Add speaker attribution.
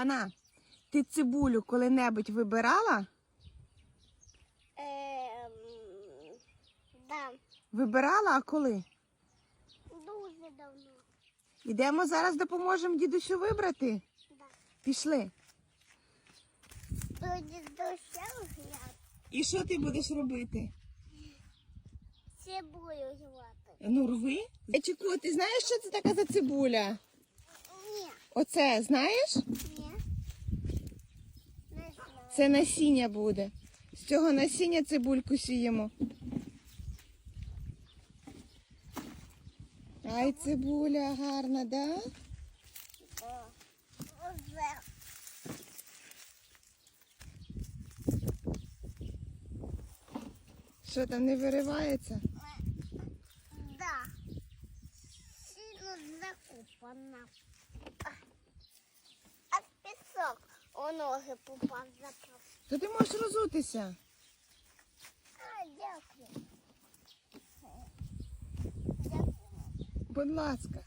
Speaker 1: Ана, ти цибулю коли-небудь вибирала?
Speaker 2: Ем, да,
Speaker 1: Вибирала, а коли?
Speaker 2: дуже давно.
Speaker 1: Ідемо зараз допоможемо дідусю вибрати.
Speaker 2: Да.
Speaker 1: Пішли.
Speaker 2: Грати,
Speaker 1: І що ти будеш робити?
Speaker 2: цибулю звати.
Speaker 1: Ну, рви. Ечику, ти знаєш, що це така за цибуля?
Speaker 2: Ні,
Speaker 1: Оце знаєш?
Speaker 2: ні.
Speaker 1: Це насіння буде. З цього насіння цибульку сіємо. Ай, цибуля гарна, да? Що там не виривається?
Speaker 2: Да. Сильно закопана. Ноги попав запав.
Speaker 1: То ти можеш розутися.
Speaker 2: А, дякую. Дякую.
Speaker 1: Будь ласка.